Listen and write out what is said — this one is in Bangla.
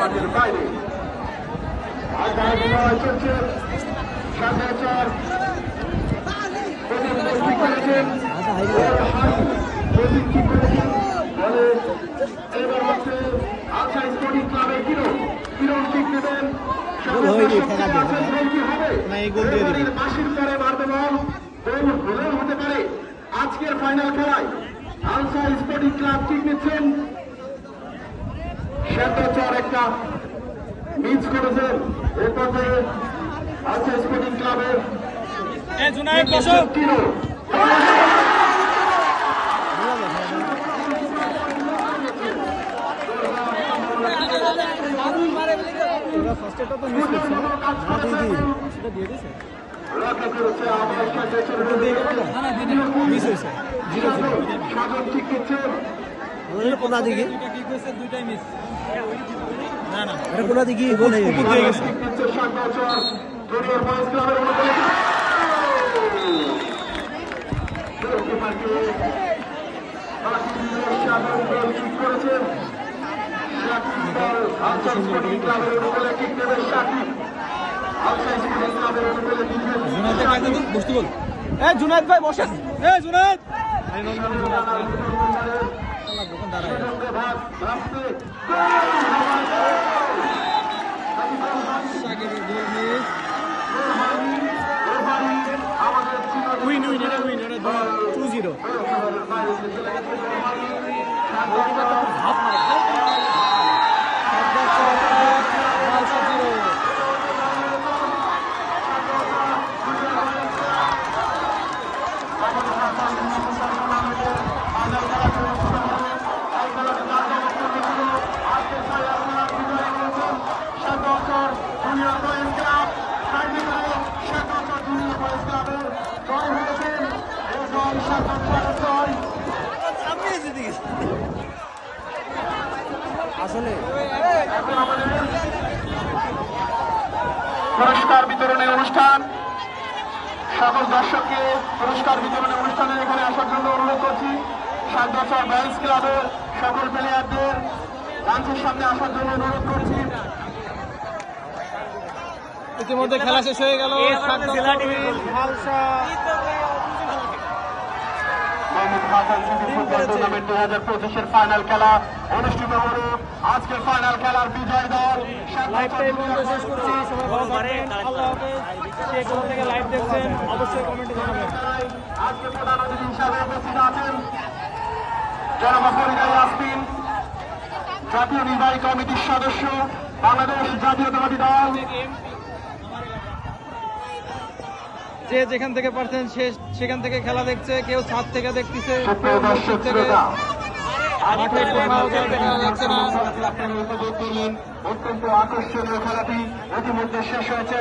মাঠের বাইরে আচ্ছা স্পোর্টিং ক্লাবে কিরণ কিরণ ঠিক নেবেন মাসির পরে মারবে বল গোল হলেও হতে পারে আজকের ফাইনাল খেলায় আলসা স্পোর্টিং ক্লাব ঠিক নিচ্ছেন। একটা মিস করেছেন। এরপর আলসা স্পোর্টিং ক্লাবের কিরণ ওরা ফার্স্টেটা তো মিস করছে না না দিয়ে দিই সেটা দিয়ে দিয়েছে রক্ষা করেছে আমার সাথে ওটা দিয়ে গেল। না মিস হয়েছে। জিরো জিরো সাধন ঠিক কোনা দিকে? এটা কোনা দিকে? গোল হয়ে গেছে। জুনাইদে ভাই বসেন। উইন উইন এটা উইন এটা টু জিরো আসলে পুরস্কার বিতরণের অনুষ্ঠান। সকল দর্শককে পুরস্কার বিতরণের অনুষ্ঠানে এখানে আসার জন্য অনুরোধ করছি। সাত বছর বয়েজ ক্লাবের সকল প্লেয়ারদের মঞ্চের সামনে আসার জন্য অনুরোধ করছি। ইতিমধ্যে খেলা শেষ হয়ে গেল। টুর্নামেন্ট দুই হাজার পঁচিশের ফাইনাল খেলা অনুষ্ঠিত হলো। আজকের ফাইনাল খেলার বিজয় দল শেষ করছি। লাইভ দেখছেন? অবশ্যই কমেন্টে জানাবেন। আজকে প্রধান অতিথি হিসাবে উপস্থিত আছেন জনাব ফরিদাই আসমিন জাতীয় নির্বাহী কমিটির সদস্য বাংলাদেশ জাতীয়তাবাদী দল যে যেখান থেকে পারছেন সে সেখান থেকে খেলা দেখছে কেউ ছাদ থেকে দেখতেছে। কেউ মসজিদ থেকে শ্রোতা কোথাও খেলা দেখছে। না আপনারা উপভোগ করলেন অত্যন্ত আকর্ষণীয় খেলাটি। ইতিমধ্যে শেষ হয়েছে।